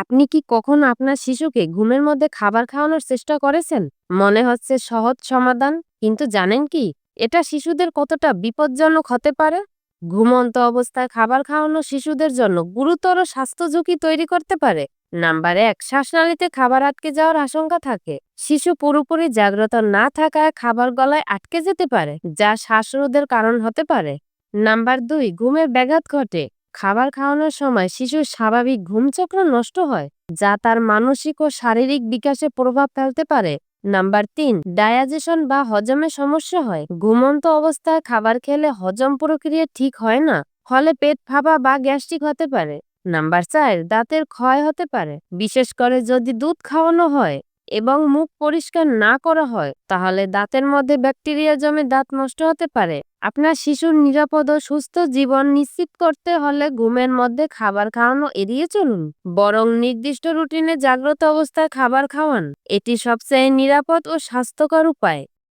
আপনি কি কখনো আপনার শিশুকে ঘুমের মধ্যে খাবার খাওয়ানোর চেষ্টা করেছেন? মনে হচ্ছে সহজ সমাধান, কিন্তু জানেন কি, এটা শিশুদের কতটা বিপজ্জনক হতে পারে? ঘুমন্ত অবস্থায় খাবার খাওয়ানো শিশুদের জন্য গুরুতর স্বাস্থ্য ঝুঁকি তৈরি করতে পারে। নাম্বার এক, শ্বাসনালীতে খাবার আটকে যাওয়ার আশঙ্কা থাকে। শিশু পুরোপুরি জাগ্রত না থাকায় খাবার গলায় আটকে যেতে পারে, যা শ্বাসরোধের কারণ হতে পারে। নাম্বার দুই ঘুমের ব্যাঘাত ঘটে। খাবার খাওয়ানোর সময় শিশুর স্বাভাবিক ঘুমচক্র নষ্ট হয়, যা তার মানসিক ও শারীরিক বিকাশে প্রভাব ফেলতে পারে। নাম্বার তিন, ডায়াজেশন বা হজমে সমস্যা হয়। ঘুমন্ত অবস্থায় খাবার খেলে হজম প্রক্রিয়া ঠিক হয় না, ফলে পেট ফাঁপা বা গ্যাস্ট্রিক হতে পারে। নাম্বার চার, দাঁতের ক্ষয় হতে পারে। বিশেষ করে যদি দুধ খাওয়ানো হয়। এবং মুখ পরিষ্কার না করা হয়, তাহলে দাঁতের মধ্যে ব্যাকটেরিয়া জমে দাঁত নষ্ট হতে পারে। আপনার শিশুর নিরাপদ ও সুস্থ জীবন নিশ্চিত করতে হলে ঘুমের মধ্যে খাবার খাওয়ানো এড়িয়ে চলুন। বরং নির্দিষ্ট রুটিনে জাগ্রত অবস্থায় খাবার খাওয়ান, এটি সবচেয়ে নিরাপদ ও স্বাস্থ্যকর উপায়।